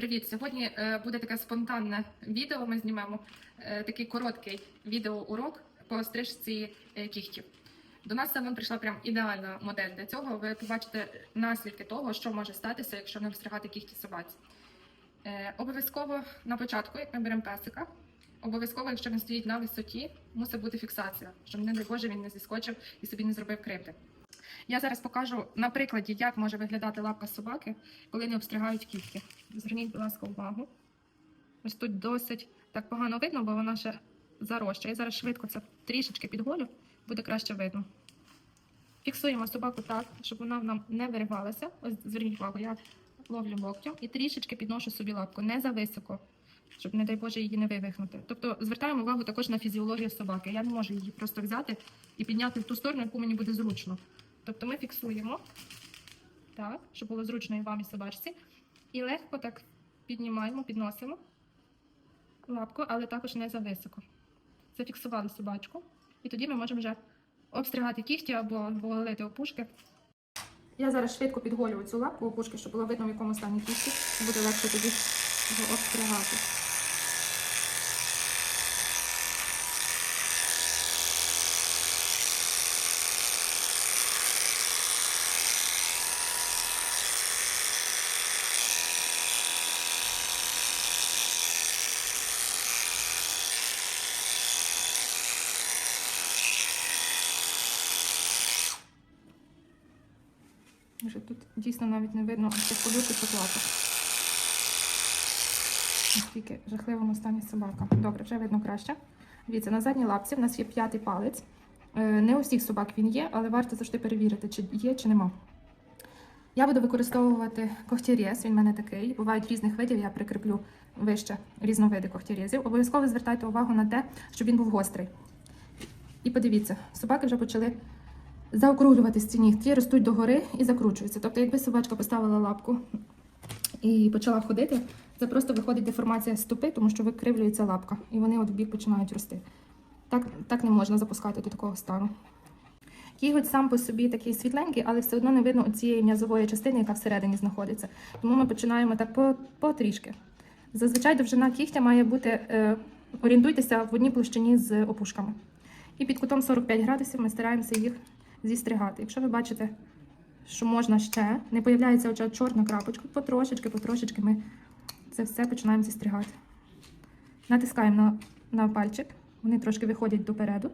Привіт! Сьогодні е, буде таке спонтанне відео. Ми знімемо е, такий короткий відеоурок по стрижці е, кігтів. До нас салон прийшла прям ідеальна модель для цього. Ви побачите наслідки того, що може статися, якщо не обстригати кігті собаці. Обов'язково на початку, як ми беремо песика, обов'язково, якщо він стоїть на висоті, мусить бути фіксація, щоб, не дай Боже, він не зіскочив і собі не зробив кривди. Я зараз покажу на прикладі, як може виглядати лапка собаки, коли не обстригають кігті. Зверніть, будь ласка, увагу. Ось тут досить так погано видно, бо вона ще зароща. Я зараз швидко це трішечки підголю, буде краще видно. Фіксуємо собаку так, щоб вона нам не виривалася. Ось зверніть увагу, я ловлю локтем і трішечки підношу собі лапку, не за щоб, не дай Боже, її не вивихнути. Тобто звертаємо увагу також на фізіологію собаки. Я не можу її просто взяти і підняти в ту сторону, яку мені буде зручно. Тобто ми фіксуємо так, щоб було зручно і вам, і собачці. І легко так піднімаємо, підносимо лапку, але також не зависоко. Зафіксували собачку. І тоді ми можемо вже обстригати кігті або голити опушки. Я зараз швидко підголюю цю лапку опушки, щоб було видно, в якому стані кігті. Буде легше тоді його обстригати. Вже тут дійсно навіть не видно цих подушок поплаток. Наскільки жахливому стані собака. Добре, вже видно краще. Дивіться, на задній лапці в нас є п'ятий палець. Е, Не у всіх собак він є, але варто завжди перевірити, чи є, чи нема. Я буду використовувати когтярез, він в мене такий. Бувають різних видів, я прикріплю вище різновиди когтярезів. Обов'язково звертайте увагу на те, щоб він був гострий. І подивіться, собаки вже почали заокруглюватись ці нігті, ростуть догори і закручуються. Тобто, якби собачка поставила лапку і почала ходити, це просто виходить деформація стопи, тому що викривлюється лапка, і вони от в бік починають рости. Так, так не можна запускати до такого стану. Кіготь сам по собі такий світленький, але все одно не видно цієї м'язової частини, яка всередині знаходиться. Тому ми починаємо так по, потрішки. Зазвичай довжина кігтя має бути, е, орієнтуйтеся в одній площині з опушками. І під кутом 45 градусів ми стараємося їх зістригати. Якщо ви бачите, що можна ще, не появляється оця чорна крапочка, потрошечки, потрошечки ми це все починаємо зістригати. Натискаємо на, на пальчик, вони трошки виходять допереду.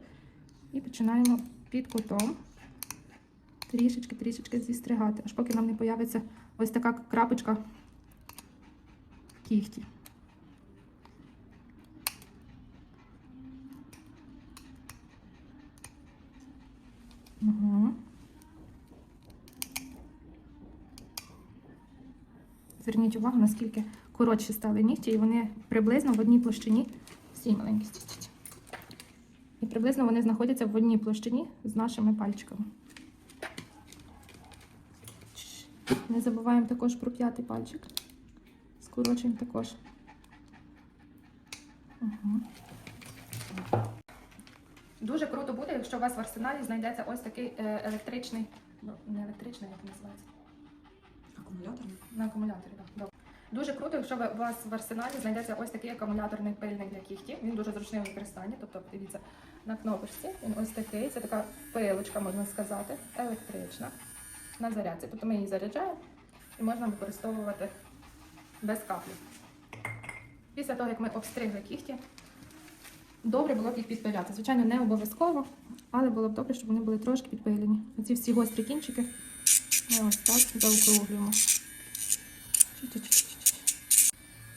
І починаємо під кутом трішечки-трішечки зістригати, аж поки нам не появиться ось така крапочка кігті. Угу. Зверніть увагу, наскільки коротші стали нігті, і вони приблизно в одній площині. Всі маленькі. І приблизно вони знаходяться в одній площині з нашими пальчиками. Не забуваємо також про п'ятий пальчик. Скорочуємо також. Угу. Дуже круто буде, якщо у вас в арсеналі знайдеться ось такий е, електричний, ну не електричний, як називається. Акумуляторний? На акумуляторі, так. Добре. Дуже круто, якщо у вас в арсеналі знайдеться ось такий акумуляторний пильник для кігтів. Він дуже зручний у використанні. Тобто, дивіться, на кнопочці він ось такий. Це така пилочка, можна сказати, електрична. На зарядці. Тобто ми її заряджаємо і можна використовувати без каплі. Після того, як ми обстригли кігті, добре було б їх підпиляти. Звичайно, не обов'язково, але було б добре, щоб вони були трошки підпилені. Оці всі гострі кінчики ми ось так заокруглюємо.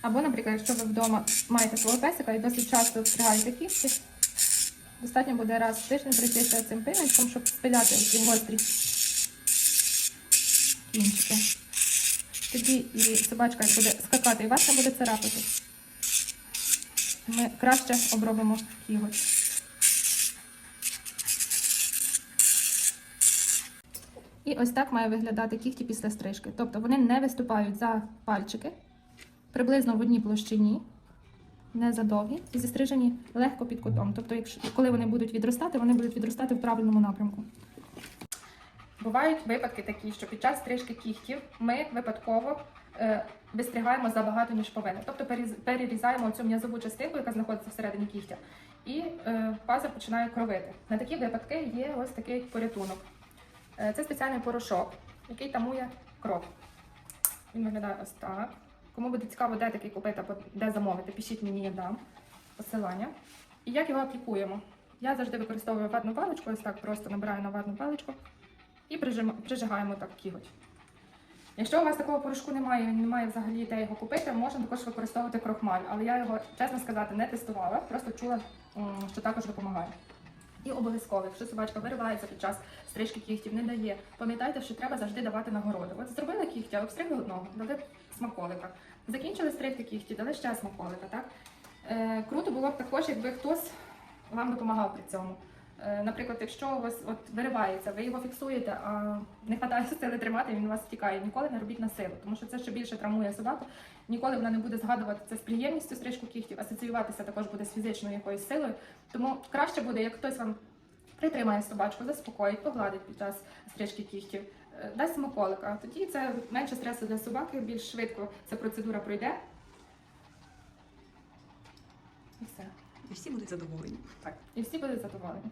Або, наприклад, якщо ви вдома маєте свого песика і досить часто обстригаєте кісти, достатньо буде раз в тиждень пройтися цим пилочком, щоб спиляти ці гострі кінчики. Тоді і собачка буде скакати, і вас не буде царапати. Ми краще обробимо кіготь. І ось так має виглядати кігті після стрижки. Тобто вони не виступають за пальчики, приблизно в одній площині, не задовгі, і зістрижені легко під кутом. Тобто, якщо, коли вони будуть відростати, вони будуть відростати в правильному напрямку. Бувають випадки такі, що під час стрижки кігтів ми випадково е, вистрігаємо забагато, ніж повинно. Тобто перерізаємо цю м'язову частинку, яка знаходиться всередині кігтя, і е, пазур починає кровити. На такі випадки є ось такий порятунок. Е, Це спеціальний порошок, який тамує кров. Він виглядає ось так. Кому буде цікаво, де такий купити або де замовити, пишіть мені, я дам посилання. І як його аплікуємо? Я завжди використовую ватну паличку, ось так просто набираю на ватну паличку і прижигаємо так кіготь. Якщо у вас такого порошку немає, немає взагалі де його купити, можна також використовувати крохмаль, але я його, чесно сказати, не тестувала, просто чула, що також допомагає. І обов'язково, якщо собачка виривається під час стрижки кігтів, не дає, пам'ятайте, що треба завжди давати нагороду. От зробили кігтя, обстригли одного, дали смаколика. Закінчили стригти кігті, дали ще смаколика. Так? Е, круто було б також, якби хтось вам допомагав при цьому. Е, Наприклад, якщо у вас от виривається, ви його фіксуєте, а не вистачає сили тримати, він у вас втікає. Ніколи не робіть на силу, тому що це ще більше травмує собаку. Ніколи вона не буде згадувати це з приємністю стрижку кігтів, асоціюватися також буде з фізичною якоюсь силою. Тому краще буде, як хтось вам притримає собачку, заспокоїть, погладить під час стрижки кігтів, е, дасть смаколика. Тоді це менше стресу для собаки, більш швидко ця процедура пройде. І все. І всі будуть задоволені. Так, і всі будуть задоволені.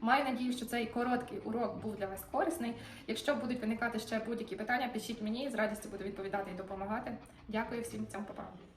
Маю надію, що цей короткий урок був для вас корисний. Якщо будуть виникати ще будь-які питання, пишіть мені, з радістю буду відповідати і допомагати. Дякую всім, цьому па-па.